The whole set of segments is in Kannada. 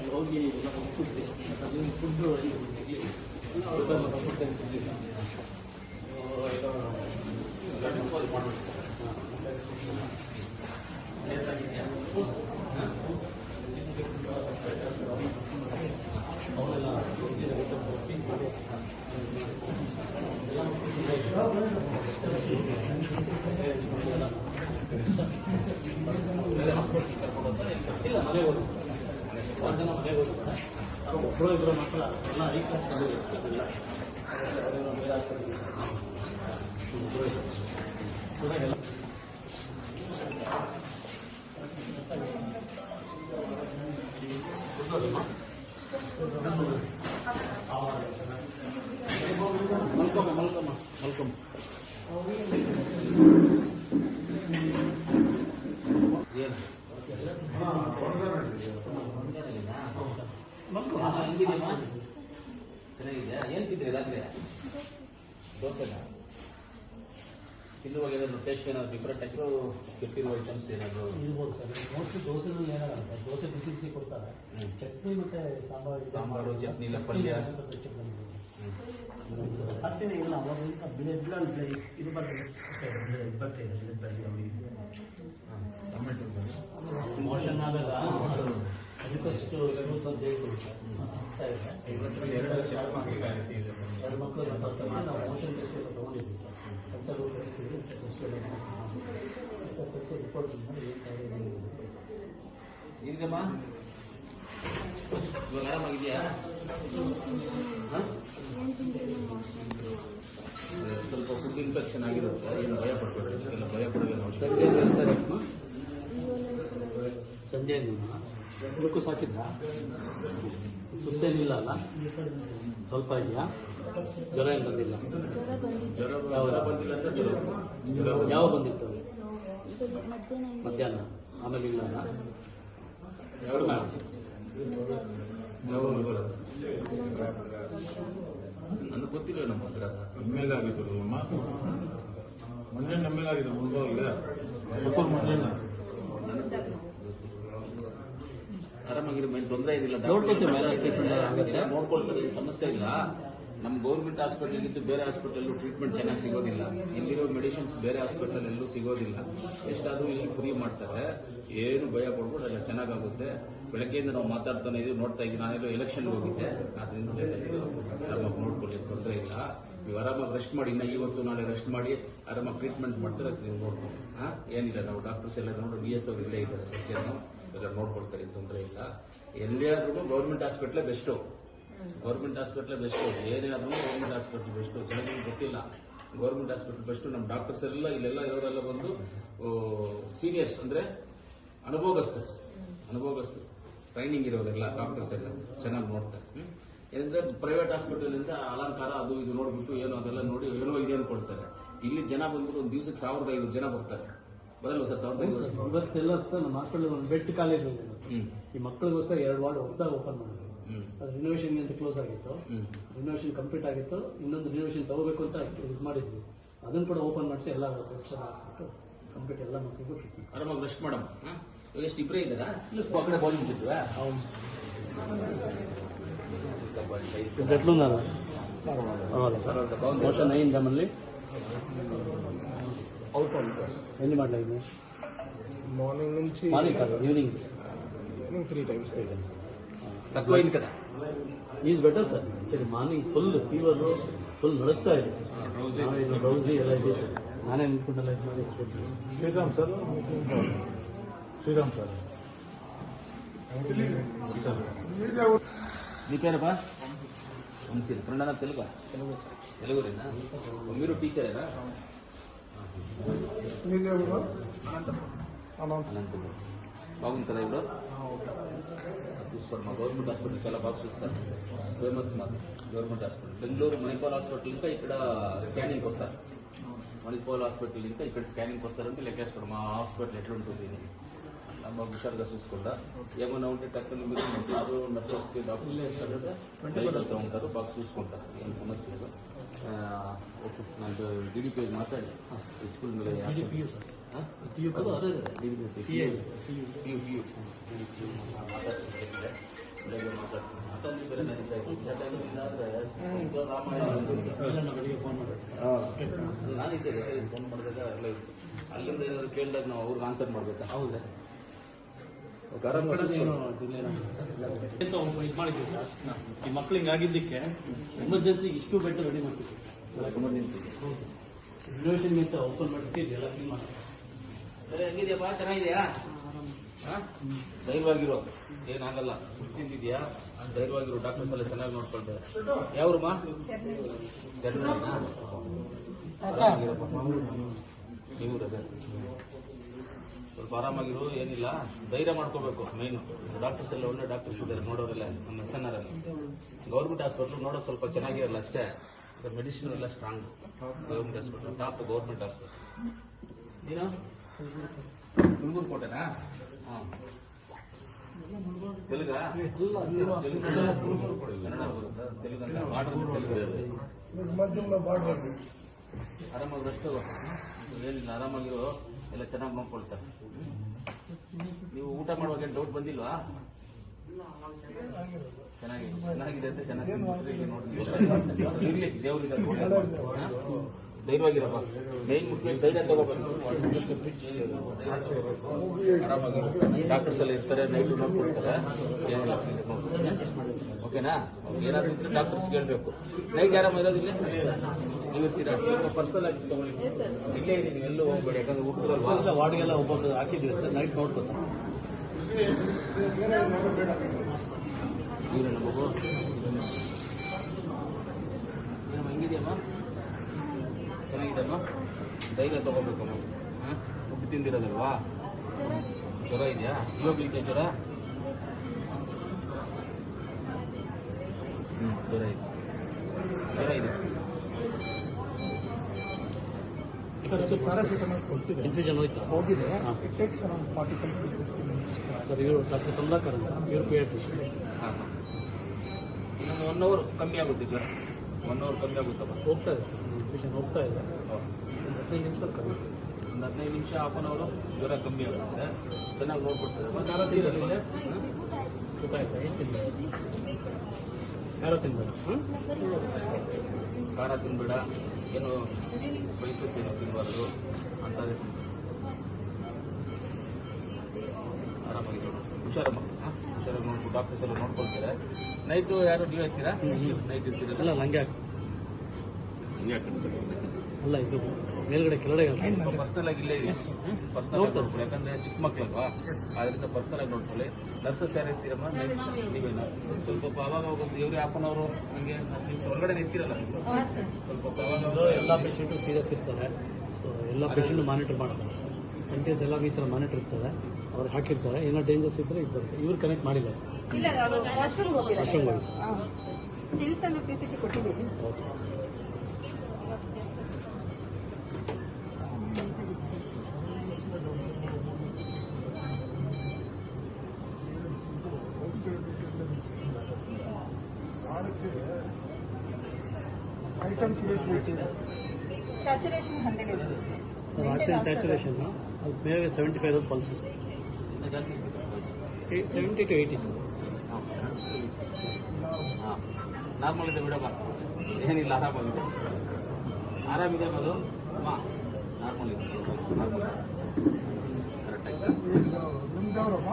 ಅಲ್ಲಿ ಹೋಗಿ ಎಲ್ಲ ಹೋಗ್ಬಿಟ್ಟು ಅಲ್ಲಿ ಫುಡ್ ಸಿಗಲಿಲ್ಲ ಫುಡ್ ಏನು ಸಿಗಲಿಲ್ಲ ಏನೋ ಒಂದು ಜನ ಮನೆಗೆ ಹೋಗಿದ್ದಾರೆ ಅವ್ರು ಒಬ್ಬರು ಇಬ್ಬರು ಎಲ್ಲ ಐದು ಕ್ಲಾಸ್ ಬಂದಿಲ್ಲ ಅವರೇನೋ ಬೇರೆ ಹಾಸ್ಪಿಟಲ್ ಎಲ್ಲ ಮಲ್ಕೊಮ್ಮ ಮಲ್ಕೊಮ್ಮ ಮಲ್ಕೊಮ್ಮ ಏನು ಚೆನ್ನಾಗಿದೆಯಾ ಏನ್ ತಿಂದ್ರಿ ರಾತ್ರಿ ದೋಸೆನ? ತಿನ್ನುವಾಗ ಏನಾದ್ರು ಟೇಸ್ಟ್ ಏನಾದ್ರು ಡಿಫ್ರೆಂಟ್ ಆಗಿರೋ ಕೆಟ್ಟಿರುವ ಐಟಮ್ಸ್ ಏನಾದ್ರು? ಇರ್ಬೋದು ಸರ್. ಮೋಸ್ಟ್ಲಿ ದೋಸೆ ಏನಾಗುತ್ತೆ ದೋಸೆ ಬಿಸಿ ಬಿಸಿ ಕೊಡ್ತಾರೆ ಚಟ್ನಿ ಮತ್ತೆ ಸಾಂಬಾರು. ಸಾಂಬಾರು, ಚಟ್ನಿ ಇಲ್ಲ, ಪಲ್ಯ. ಹಸಿನೇ ಇಲ್ಲ. ಅವಾಗ ಬ್ಲಡ್ ಬ್ಲಡ್ ಇದು ಬರ್ತದೆ ಬರ್ತದೆ ಬ್ಲಡ್ ಬರ್ತದೆ ಅವರಿಗೆ ಮೋಷನ್ ಆಗಲ್ಲ? ಅದಕ್ಕಷ್ಟು ರೂಲ್ಸ್ ಅಂತ ಹೇಳ್ತೀವಿ ಸರ್ ಎರಡು ಇದೆ. ಎರಡು ಮಕ್ಕಳು ನಾವು ಮೋಷನ್ ಟೆಸ್ಟ್ ಎಲ್ಲ ತೊಗೊಂಡಿದ್ವಿ ಸರ್. ಕನ್ಸಲ್ಟ್ ಕಳಿಸ್ತೀವಿ. ಟೆಸ್ಟ್ ಎಲ್ಲ ಮಾಡಿ ರಿಪೋರ್ಟ್ ಮಾಡಿ ಏನ್ ಅಂತ. ಇದೆಯಮ್ಮ ಇವಾಗ ಆರಾಮಾಗಿದೆಯಾ? ಸ್ವಲ್ಪ ಫುಡ್ ಇನ್ಫೆಕ್ಷನ್ ಆಗಿರುತ್ತೆ ಏನು ಭಯ ಪಡ್ಬೇಕು ಭಯ ಪಡಬೇಕು ಸಂಜೆ. ಸಂಜೆ ಇದಕ್ಕೂ ಸಾಕಿದ್ದ ಸುಸ್ತೇನಿಲ್ಲ ಅಲ್ಲ? ಸ್ವಲ್ಪ ಇದೆಯಾ? ಜ್ವರ ಏನು ಬಂದಿಲ್ಲ? ಯಾವ ಬಂದಿತ್ತು? ಮಧ್ಯಾಹ್ನ? ಆಮೇಲೆ ಇಲ್ಲ ಅಲ್ಲ ನನಗೆ ಗೊತ್ತಿಲ್ಲ ನಮ್ಮ ಹತ್ರ. ನಮ್ಮೇಲೆ ಆಗಿತ್ತು ಅಮ್ಮ ಮೊನ್ನೆ ನಮ್ಮೇಲೆ ಆಗಿದೆ ಮುಂದೆ ಮೊನ್ನೆ ಆರಾಮಾಗಿರೋ ಮೇಲೆ ತೊಂದರೆ ಏನಿಲ್ಲ ಆಗುತ್ತೆ ನೋಡ್ಕೊಳ್ತಾರೆ ಸಮಸ್ಯೆ ಇಲ್ಲ. ನಮ್ಮ ಗೌರ್ಮೆಂಟ್ ಹಾಸ್ಪಿಟಲ್ ಇದ್ದು ಬೇರೆ ಹಾಸ್ಪಿಟಲ್ ಟ್ರೀಟ್ಮೆಂಟ್ ಚೆನ್ನಾಗಿ ಸಿಗೋದಿಲ್ಲ. ಇಲ್ಲಿರೋ ಮೆಡಿಸಿನ್ಸ್ ಬೇರೆ ಹಾಸ್ಪಿಟಲ್ ಎಲ್ಲೂ ಸಿಗೋದಿಲ್ಲ. ಎಷ್ಟಾದ್ರೂ ಇಲ್ಲಿ ಫ್ರೀ ಮಾಡ್ತಾರೆ. ಏನು ಭಯ ಪಡ್ಬೋದು ಎಲ್ಲ ಚೆನ್ನಾಗಾಗುತ್ತೆ. ಬೆಳಗ್ಗೆಯಿಂದ ನಾವು ಮಾತಾಡ್ತಾನೆ ಇದೀವಿ ನೋಡ್ತಾ ಇದ್ದೀವಿ ನಾನೆಲ್ಲೋ ಎಲೆಕ್ಷನ್ ಹೋಗಿದ್ದೆ. ಆಗಿದೆ ಆರಾಮಾಗಿ ನೋಡ್ಕೊಳ್ಳಿ ತೊಂದರೆ ಇಲ್ಲ. ನೀವು ಆರಾಮಾಗಿ ರೆಸ್ಟ್ ಮಾಡಿ ಇನ್ನ ಇವತ್ತು ನಾಳೆ ರೆಸ್ಟ್ ಮಾಡಿ ಆರಾಮಾಗಿ ಟ್ರೀಟ್ಮೆಂಟ್ ಮಾಡ್ತಾರೆ ನೀವು ನೋಡ್ಕೊಂಡು ಹಾ ಏನಿಲ್ಲ ನಾವು ಡಾಕ್ಟರ್ಸ್ ಎಲ್ಲ ನೋಡಿ ಡಿ ಎಸ್ ಅವ್ರು ಇಲ್ಲೇ ಇದ್ದಾರೆ ಸತ್ಯನು. ಎಲ್ಲ ನೋಡ್ಕೊಳ್ತಾರೆ ತೊಂದರೆ ಇಲ್ಲ ಎಲ್ಲೇ ಆದ್ರೂ ಗೌರ್ಮೆಂಟ್ ಹಾಸ್ಪಿಟ್ಲೇ ಬೆಸ್ಟು. ಗೌರ್ಮೆಂಟ್ ಹಾಸ್ಪಿಟ್ಲೇ ಬೆಸ್ಟು. ಏನೇ ಆದ್ರೂ ಗೌರ್ಮೆಂಟ್ ಹಾಸ್ಪಿಟ್ಲ್ ಬೆಸ್ಟು. ಜನಗಳಿಗೆ ಗೊತ್ತಿಲ್ಲ. Government hospital best. ನಮ್ಮ ಡಾಕ್ಟರ್ಸ್ ಎಲ್ಲ, ಇಲ್ಲೆಲ್ಲ ಇರೋರೆಲ್ಲ ಬಂದು ಸೀನಿಯರ್ಸ್ ಅಂದ್ರೆ ಅನುಭೋಗಸ್ಥರು ಅನುಭೋಗಸ್ಥರು ಟ್ರೈನಿಂಗ್ ಇರೋದೆಲ್ಲ ಡಾಕ್ಟರ್ಸ್ ಎಲ್ಲ ಚೆನ್ನಾಗಿ ನೋಡ್ತಾರೆ? ಏನಂದ್ರೆ ಪ್ರೈವೇಟ್ ಹಾಸ್ಪಿಟಲ್ ಇಂದ ಅಲಂಕಾರ ಅದು ಇದು ನೋಡ್ಬಿಟ್ಟು ಏನೋ ಅದೆಲ್ಲ ನೋಡಿ ಏನೋ ಇದೆ ಅನ್ಕೊಳ್ತಾರೆ. ಇಲ್ಲಿ ಜನ ಬಂದ್ಬಿಟ್ಟು ಒಂದು ದಿವಸಕ್ಕೆ ಸಾವಿರದ ಐದು ಜನ ಬರ್ತಾರೆ. ಬರಲ್ವ ಸರ್. ಸಾವಿರದ ಇವತ್ತೆಲ್ಲ ಸರ್ ನಮ್ಮ ಹಾಸ್ಪಿಟಲ್ ಒಂದು ಬೆಡ್ ಕಾಲೇಜ್ ಈ ಮಕ್ಕಳಿಗೋಸ್ಕರ ಎರಡು ವಾರ್ಡ್ ಹೊಸದಾಗಿ ಓಪನ್ ಮಾಡಿದ್ರು. ಅದು ರಿನೋವೇಷನ್ ಅಂತ ಕ್ಲೋಸ್ ಆಗಿತ್ತು. ರಿನೋವೇಷನ್ ಕಂಪ್ಲೀಟ್ ಆಗಿತ್ತು. ಇನ್ನೊಂದು ರಿನೋವೇಷನ್ ತಗೋಬೇಕು ಅಂತ ಇದು ಮಾಡಿದ್ವಿ. ಅದನ್ನು ಕೂಡ ಓಪನ್ ಮಾಡಿಸಿ ಎಲ್ಲ ಹಾಕ್ಬಿಟ್ಟು ಕಂಪ್ಲೀಟ್ ಎಲ್ಲ ಮಕ್ಕಳಿಗೂ ಆರಾಮಾಗಿ ರೆಸ್ಟ್ ಮಾಡಮ್ ಎಷ್ಟು ಇಬ್ಬರೇ ಇದ್ದಾರಾ? ಪಕ್ಕಡೆ ಬಾಲ್ ನಿಂತಿದ್ವಾ? ಹೌದು ಗಟ್ಲು ನಾನು. ಮೋಷನ್ ಐನ್ ನಮ್ಮಲ್ಲಿ అవుతుంది సార్ ఎన్ని మాట్లాడింది మార్నింగ్ నుంచి మార్నింగ్ కాదు ఈవినింగ్ ఈవినింగ్ త్రీ టైమ్స్ తక్కువైంది కదా is better sir actually morning full fever full ನಡುತ್ತಾ ಇದೆ ರೌಸಿ ಎಲ್ಲ ಇದೆ ನಾನೇ ನಿಂತ್ಕೊಂಡೆಲ್ಲ ಇದು ಮಾಡಿ ಶ್ರೀರಾಮ್ ಸರ್ ಶ್ರೀರಾಮ್ ಸರ್ నీ పేరపా వంశీ ఫ్రెండ్ అన్న తెలుగు తెలుగురేనా మీరు టీచరేనా మీదే అనంత అనంతపురం. బాగుంది కదా ఇప్పుడు? చూసుకోండి. మా గవర్నమెంట్ హాస్పిటల్ చాలా బాగా చూస్తారు. ఫేమస్ మాది government hospital. Bengaluru Manipal hospital ఇంకా ఇక్కడ స్కానింగ్కి వస్తారు. మణిపాల్ హాస్పిటల్ ఇంకా ఇక్కడ స్కానింగ్కి వస్తారంటే లెక్కేసుకోండి మా హాస్పిటల్ ఎట్లుంటుంది? అని అట్లా బాగా హుషారుగా చూసుకుంటా ఏమైనా ఉంటే టక్కున మీరు మెసేజ్ నర్సెస్కి డాక్టర్స్ ఉంటారు బాగా చూసుకుంటారు ఏం సమస్య లేదు ఆ, ఓకే నాకు ಡಿಡಿಪಿ ಮಾತಾಡಿ ಸ್ಕೂಲ್ ಮೇಲೆ PU ಸರ್ PU ಅದು ಅದೇ ಡಿಡಿಪಿ PI. PU, PU. ಮಾತಾಡ್ತಿದ್ದೆ ಬೆಳಗ್ಗೆ ಮಾತಾಡ್ತೀನಿ ಅಸೆಂಬ್ಲಿ ಬೇರೆ ನಡೀತಾ ಇದೆ ಸೆಟಲ್ಸ್ ಇಲ್ಲಾಂದ್ರೆ ಇದು ರಾಮಾಯಣ ಇಲ್ಲ ನಾವು ಬೆಳಿಗ್ಗೆ ಫೋನ್ ಮಾಡಿ ನಾನಿದ್ದೆ ಫೋನ್ ಮಾಡಿದಾಗ ಎಲ್ಲ ಇತ್ತು ಅಲ್ಲಿಂದ ಏನಾದ್ರು ಕೇಳಿದಾಗ ನಾವು ಅವ್ರಿಗೆ ಆನ್ಸರ್ ಮಾಡ್ಬೇಕಾ ಹೌದು ಈ ಮಕ್ಳಿಗೆ ಆಗಿದ್ದಕ್ಕೆ ಎಮರ್ಜೆನ್ಸಿ ಇಷ್ಟು ಬೆಡ್ ರೆಡಿ ಮಾಡ್ತೀವಿ ಓಪನ್ ಮಾಡ್ತೀವಿ ಎಲ್ಲ ಕ್ಲೀನ್ ಮಾಡ್ತೀವಿ ಹೆಂಗಿದ್ಯಪ್ಪ ಚೆನ್ನಾಗಿದ್ಯಾ? ಹಾ? ಧೈರ್ಯವಾಗಿರೋ. ಏನಾಗಲ್ಲ. ತಿಂದಿದ್ಯಾ? ಧೈರ್ಯವಾಗಿರೋ ಡಾಕ್ಟರ್ಸ್ ಎಲ್ಲ ಚೆನ್ನಾಗಿ ನೋಡ್ಕೊಳ್ತಾರೆ ಯಾವ್ರಮ್ಮ ಗದಗಿನಾ? ಆರಾಮಾಗಿರಪ್ಪ. ನೀವು ರಜೆ. ಸ್ವಲ್ಪ ಆರಾಮಾಗಿರು ಏನಿಲ್ಲ. ಧೈರ್ಯ ಮಾಡ್ಕೋಬೇಕು ಮೈನ್ ಡಾಕ್ಟರ್ಸ್ ಎಲ್ಲ ಒಳ್ಳೆ ಡಾಕ್ಟರ್ಸ್ ಇದ್ದಾರೆ ನೋಡೋರೆಲ್ಲ ನಮ್ಮ S N R government hospital ನೋಡೋದು ಸ್ವಲ್ಪ ಚೆನ್ನಾಗಿರಲ್ಲ ಅಷ್ಟೇ. ಮೆಡಿಸಿನ್ ಎಲ್ಲ strong government hospital top government hospital ನೀನು? ಹುಡುಗರು ಕೋಟೆನಾ? ಹಾಂ. ತೆಲುಗ? ಆರಾಮಾಗಿ ರೆಸ್ಟ್ ಏನಿಲ್ಲ ಆರಾಮಾಗಿರೋ. ಎಲ್ಲ ಚೆನ್ನಾಗಿ ನೋಡ್ಕೊಳ್ತಾರೆ ನೀವು ಊಟ ಮಾಡುವಾಗ ಏನು ಡೌಟ್ ಬಂದಿಲ್ವಾ ಚೆನ್ನಾಗಿದೆ ಚೆನ್ನಾಗಿದೆ ಅಂತ ಚೆನ್ನಾಗಿ ನೋಡಿ ಇರ್ಲಿ ದೇವ್ರಿದ್ದಾರೆ ಒಳ್ಳೆದು. ಹಾ? ಧೈರ್ಯವಾಗಿರಪ್ಪ. ಮೇನ್ ಮುಖ್ಯ ಧೈರ್ಯ ತಗೋಬೇಕು. ಡಾಕ್ಟರ್ಸ್ ಎಲ್ಲ ಇರ್ತಾರೆ ನೈಟ್ ನೋಡ್ಕೊಳ್ತಾರೆ ಏನಿಲ್ಲ ಓಕೆನಾ ಏನಾದ್ರು ಇದ್ರೆ ಡಾಕ್ಟರ್ಸ್ ಕೇಳಬೇಕು. ನೈಟ್ ಆರಾಮ ಇರೋದಿಲ್ಲ ನೀವು ಇರ್ತೀರಾ? ಪರ್ಸಲ್ ಆಗಿ ತಗೊಳ್ಳಿ. ಇಲ್ಲೇ ಇದೆ ನೀವು ಎಲ್ಲೂ ಹೋಗ್ಬೇಡಿ. ಯಾಕಂದ್ರೆ ಹುಡುಗರಲ್ವಾ ಎಲ್ಲ ವಾರ್ಡ್ಗೆಲ್ಲ ಒಬ್ಬೊಬ್ರು ಹಾಕಿದ್ದೀವಿ ಸರ್. ನೈಟ್ ನೋಡ್ಕೊತಾರೆ ಮಗು ಚೆನ್ನಾಗಿದೆಯಮ್ಮ ಧೈರ್ಯ ತಗೋಬೇಕಮ್ಮ ಹಾಂ? ಉಪ್ಪು ತಿಂದಿರೋದಲ್ವಾ? ಜ್ವರ ಇದೆಯಾ? ಇವಾಗಲಿಕ್ಕೆ ಜ್ವರ? ಹ್ಞೂ ಜ್ವರ ಇದೆ. ಜ್ವರ ಇದೆ. ಪ್ಯಾರಾಸಿಟಮಾಲ್ ಕೊಟ್ಟಿದೆ. ಇನ್ಫ್ಯೂಷನ್ ಹೋಯ್ತು? ಹೋಗಿದೆ. ಹಾಂ. It takes around forty five to fifty minutes sir ಇವರು ಡಾಕ್ಟರ್ ಕಮಲಾಕರ್ ಅಂತ ಇವರು ಪೀಡಿಯಾಟ್ರಿಷಿಯನ್ ಹಾಂ. ಇನ್ನೊಂದು ಒನ್ ಅವರ್ ಕಮ್ಮಿ ಆಗುತ್ತೆ ಜ್ವರ. ಒನ್ ಅವರ್ ಕಮ್ಮಿ ಆಗುತ್ತಮ್ಮ ಹೋಗ್ತಾ ಇದೆ ಸರ್. ಇನ್ಫ್ಯೂಷನ್ ಹೋಗ್ತಾ ಇದೆ. ಹದಿನೈದು ನಿಮಿಷ ಕಮ್ಮಿ ಒಂದು ಹದಿನೈದು ನಿಮಿಷ ಹಾಫ್ ಅನ್ ಅವರು ಜ್ವರ ಕಮ್ಮಿ ಆಗುತ್ತೆ. ಚೆನ್ನಾಗಿ ನೋಡ್ಬಿಡ್ತಾರೆ ಮತ್ತೆ? ಗೊತ್ತಾಯ್ತಾ ಏನು ಯಾರೋ ತಿನ್ಬೇಡ ಹ್ಞೂ ಖಾರ ತಿನ್ಬೇಡ. ಏನು ಸ್ಪೈಸಸ್ ಏನು ತಿನ್ಬಾರ್ದು ಅಂತಾರೆ ಆರಾಮಾಗಿ ನೋಡು. ಹುಷಾರಮ್ಮ ಹಾಂ ಹುಷಾರಾಗಿ ನೋಡ್ಕೊಂಡು ಡಾಕ್ಟರ್ಸ್ ಎಲ್ಲ ನೋಡ್ಕೊಳ್ತಾರೆ. ನೈಟು ಯಾರು ನೀವು ಇರ್ತೀರಾ ನೈಟ್ ಇರ್ತೀರಾ ಅಲ್ಲ ಅಲ್ಲ ಇದು ಮೇಲ್ಗಡೆ ಕೆಳಗಡೆ ಪರ್ಸನಲ್ ಆಗಿ ಇಲ್ಲೇ ಇದೆ ಪರ್ಸನಲ್ ಆಗಿ ನೋಡ್ಕೊಳ್ಳಿ ಯಾಕಂದ್ರೆ ಚಿಕ್ಕ ಮಕ್ಕಳಲ್ವಾ? ಅದರಿಂದ ಪರ್ಸನಲ್ ಆಗಿ ನೋಡ್ಕೊಳ್ಳಿ. ನರ್ಸಸ್ ಯಾರು ಇರ್ತೀರಮ್ಮ? ನೀವೇನ? ಸ್ವಲ್ಪ ಅವಾಗ ಒಂದು ಇವ್ರಿ ಹಾಫ್ ಅನ್ ಅವರು ಹಂಗೆ ಹೊರಗಡೆ ನಿಂತಿರಲ್ಲ ಸ್ವಲ್ಪ ಅವಾಗ ಎಲ್ಲ ಪೇಷಂಟು ಸೀರಿಯಸ್ ಇರ್ತಾರೆ. ಸೊ ಎಲ್ಲ ಪೇಷಂಟ್ ಮಾನಿಟರ್ ಮಾಡ್ತಾರೆ ಸರ್ ಕೇಸ್ ಎಲ್ಲ ಈ ಥರ ಮಾನಿಟರ್ ಇರ್ತಾರೆ ಅವ್ರು ಹಾಕಿರ್ತಾರೆ. ಏನೋ ಡೇಂಜರ್ಸ್ ಇದ್ದರೆ ಇದು ಬರುತ್ತೆ. ಇವ್ರು ಕನೆಕ್ಟ್ ಮಾಡಿಲ್ಲ ಸರ್ ವಾಶ್ರೂಮ್ ಹೋಗಿ ಚಿಲ್ಸ್ ಅನ್ನು ಕೊಟ್ಟಿದ್ದೀವಿ. Okay ಐಟಮ್ಸ್ ಸ್ಯಾಚುರೇಷನ್ ಹಂಡ್ರೆಡ್ ಇದೆ ಸರ್ ಆಕ್ಸಿಜನ್ ಸ್ಯಾಚುರೇಷನ್ ಅದು ಮೇಲೆ ಸೆವೆಂಟಿ ಫೈವ್ ಪಲ್ಸ್ ಸರ್ ಇನ್ನೂ ಜಾಸ್ತಿ ಇರ್ಬೇಕು. ಸೆವೆಂಟಿ ಟು ಏಯ್ಟಿ ಸರ್ ಹಾಂ ನಾರ್ಮಲ್ ಇದೆ ಬಿಡಮ್ಮ ಏನಿಲ್ಲ ಆರಾಮಾಗಿದೆ ಆರಾಮಿದೆ ಮದು ಅಮ್ಮ ನಾರ್ಮಲ್ ಇದೆ ನಾರ್ಮಲ್ ಕರೆಕ್ಟಾಗಿ ನಿಮ್ದವ್ರಮ್ಮ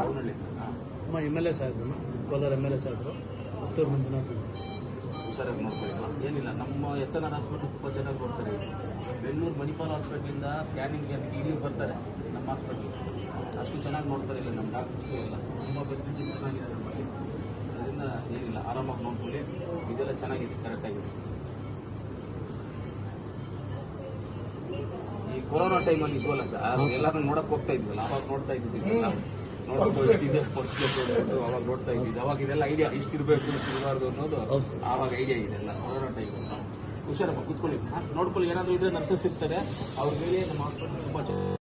ಅವನಲ್ಲಿ ಹಾಂ ಅಮ್ಮ ಎಮ್ ಎಲ್ ಎ ಸಾಹೇಬ್ರು ಕೋಲಾರ ಎಮ್ ಎಲ್ ಎ ಸಾಹೇಬ್ರು ಪುತ್ತೂರು ಮಂಜುನಾಥ್ ಜನ ಹುಷಾರಾಗಿ ನೋಡ್ಕೊಳ್ಳಿ. ಏನಿಲ್ಲ, ನಮ್ಮ ಎಸ್ ಎನ್ ಆರ್ ಹಾಸ್ಪಿಟ್ಲ್ ತುಂಬ ಚೆನ್ನಾಗಿ ನೋಡ್ತಾರೆ. ಬೆಂಗಳೂರು ಮಣಿಪಾಲ್ ಹಾಸ್ಪಿಟ್ಲಿಂದ ಸ್ಕ್ಯಾನಿಂಗ್ ಇಲ್ಲಿ ಬರ್ತಾರೆ, ನಮ್ಮ ಹಾಸ್ಪಿಟ್ಲ್ ಅಷ್ಟು ಚೆನ್ನಾಗಿ ನೋಡ್ತಾರೆ ಇಲ್ಲಿ ನಮ್ಮ ಡಾಕ್ಟರ್ಸು ಎಲ್ಲ. ತುಂಬ ಫೆಸಿಲಿಟೀಸ್ ಚೆನ್ನಾಗಿದೆ ನಮ್ಮಲ್ಲಿ ಅದರಿಂದ ಏನಿಲ್ಲ, ಆರಾಮಾಗಿ ನೋಡ್ಕೊಳ್ಳಿ. ಇದೆಲ್ಲ ಚೆನ್ನಾಗಿದೆ ಕರೆಕ್ಟಾಗಿದೆ ಈ ಕೊರೋನಾ ಟೈಮಲ್ಲಿ ಇದ್ವಲ್ಲ ಸರ್ ಎಲ್ಲರೂ ನೋಡಕ್ಕೆ ಹೋಗ್ತಾ ಇದ್ವಲ್ಲ ಅವಾಗ ನೋಡ್ತಾ ಇದ್ದಿದ್ವಿ ನೋಡೋದು ಎಷ್ಟಿದೆ ಪಡಿಸ್ಬೇಕು ಅನ್ನೋದು ಅವಾಗ ನೋಡ್ತಾ ಇದ್ದಿದ್ದು ಅವಾಗ ಇದೆಲ್ಲ ಐಡಿಯಾ ಇಷ್ಟಿರ್ಬೇಕು ಇಷ್ಟಿರಬಾರ್ದು ಅನ್ನೋದು ಆವಾಗ ಐಡಿಯಾ ಇದೆಲ್ಲ ಕೊರೋನಾ ಟೈಮ್ ಹುಷಾರಪ್ಪ ಕೂತ್ಕೊಳ್ಳಿ. ನೋಡ್ಕೊಳ್ಳಿ ಏನಾದ್ರು ಇದ್ರೆ ನರ್ಸಸ್ ಇರ್ತಾರೆ ಅವ್ರ ಮೇಲೆ ನಮ್ಮ ಹಾಸ್ಪಿಟಲ್ ತುಂಬಾ ಚೆನ್ನಾಗಿ